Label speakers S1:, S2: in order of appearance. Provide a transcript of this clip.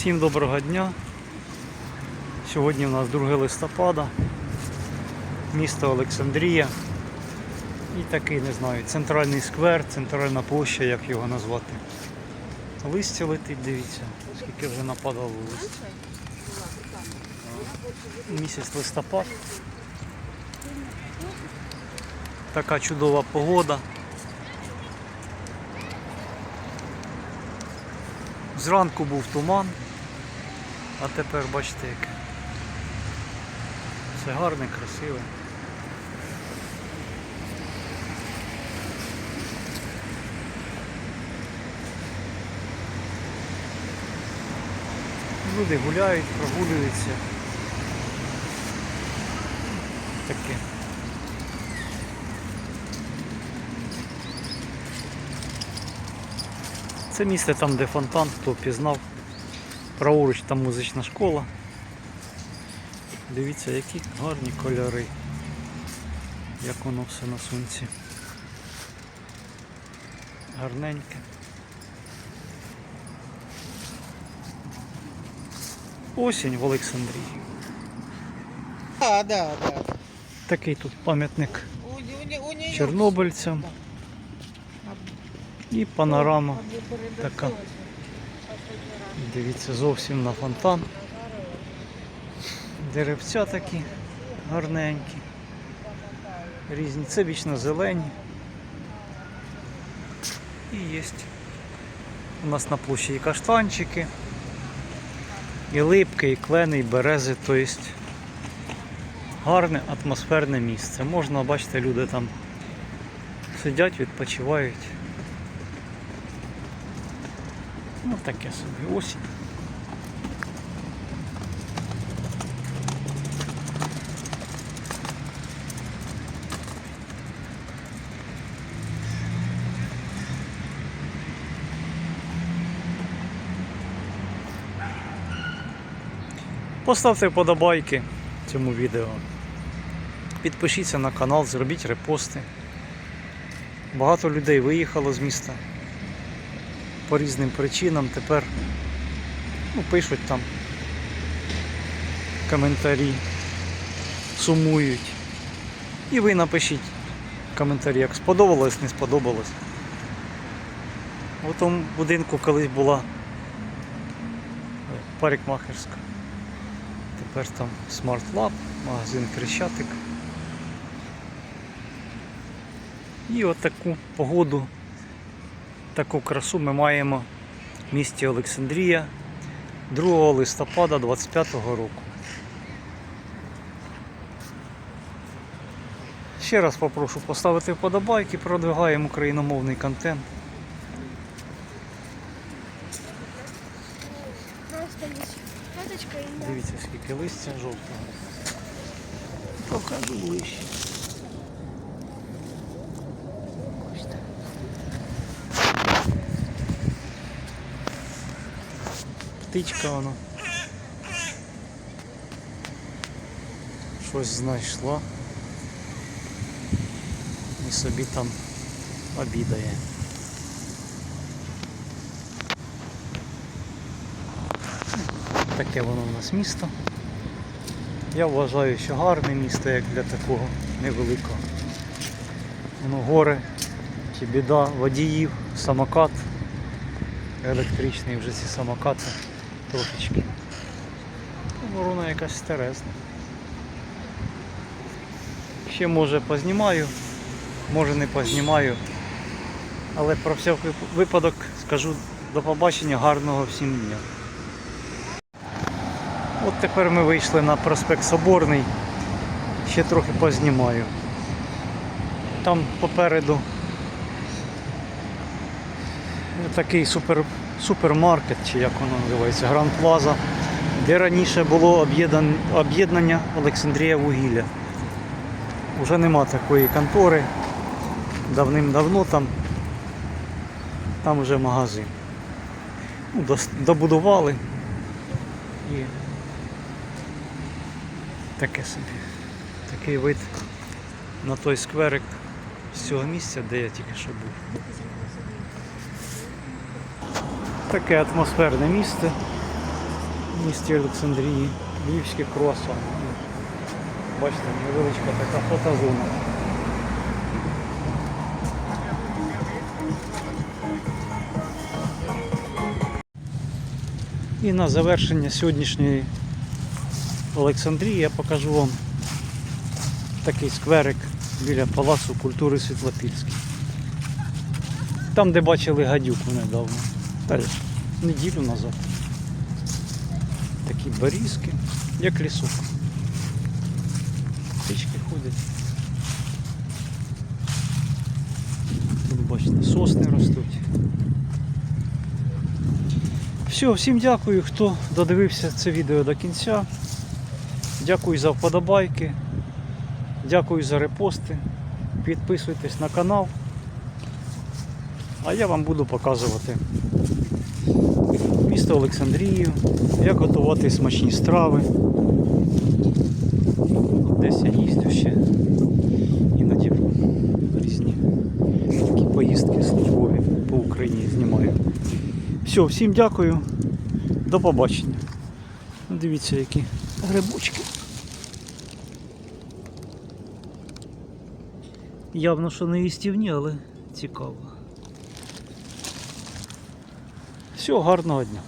S1: Всім доброго дня. Сьогодні у нас 2 листопада, місто Олександрія. І такий, не знаю, центральний сквер, центральна площа, як його назвати. Листя летить, дивіться, скільки вже нападало листя. Місяць листопад. Така чудова погода. Зранку був туман, а тепер бачите як. Все гарне, красиве. Люди гуляють, прогулюються. Таке. Це місце там, де фонтан, хто пізнав. Праворуч там музична школа. Дивіться, які гарні кольори. Як воно все на сонці. Гарненьке. Осінь в Олександрії.
S2: Да, да, да.
S1: Такий тут пам'ятник чорнобильцям і панорама така. Дивіться зовсім на фонтан. Деревця такі гарненькі. Різні. Це вічно зелені. І є. У нас на площі і каштанчики, і липки, і клени, і берези. Тобто гарне атмосферне місце. Можна, бачите, люди там сидять, відпочивають. Ну таке собі осінь. Поставте вподобайки цьому відео. Підпишіться на канал, зробіть репости. Багато людей виїхало з міста по різним причинам. Тепер ну, пишуть там коментарі, сумують. І ви напишіть коментарі, як сподобалось, не сподобалось. У тому будинку колись була парикмахерська. Тепер там Smart Lab, магазин Крещатик. І от погоду, таку красу ми маємо в місті Олександрія 2 листопада 25 року. Ще раз попрошу поставити вподобайки, продвигаємо україномовний контент. Дивіться, скільки листя жовтого. Покажу ближче. Птичка воно. Щось знайшла. І собі там обідає. Таке воно у нас місто. Я вважаю, що гарне місто, як для такого невеликого. Воно гори, чи біда, водіїв, самокат. Електричний вже ці самокати трошечки. Ворона якась стерезна. Ще може познімаю, може не познімаю. Але про всякий випадок скажу до побачення, гарного всім дня. От тепер ми вийшли на проспект Соборний. Ще трохи познімаю. Там попереду такий супер, супермаркет, чи як воно називається, Гранд Плаза, де раніше було об'єднання Олександрія Вугілля. Уже нема такої контори. Давним-давно там, там вже магазин. Ну, добудували і Таке собі. Такий вид на той скверик з цього місця, де я тільки що був. Таке атмосферне місце. в місті Олександрії, львівські круасани. Бачите, невеличка така фотозона. І на завершення сьогоднішньої Олександрії я покажу вам такий скверик біля Палацу культури Світлопільський. Там, де бачили гадюку недавно. Й неділю назад. Такі барізки, як лісок. Птички ходять. Тут бачите, сосни ростуть. Все, всім дякую, хто додивився це відео до кінця. Дякую за вподобайки. Дякую за репости. Підписуйтесь на канал. А я вам буду показувати місто Олександрію, як готувати смачні страви. Десь я їздю ще іноді різні такі поїздки службові по Україні знімаю. Все, всім дякую. До побачення. Дивіться, які грибочки. Явно, що не їстівні, але цікаво. Всього гарного дня.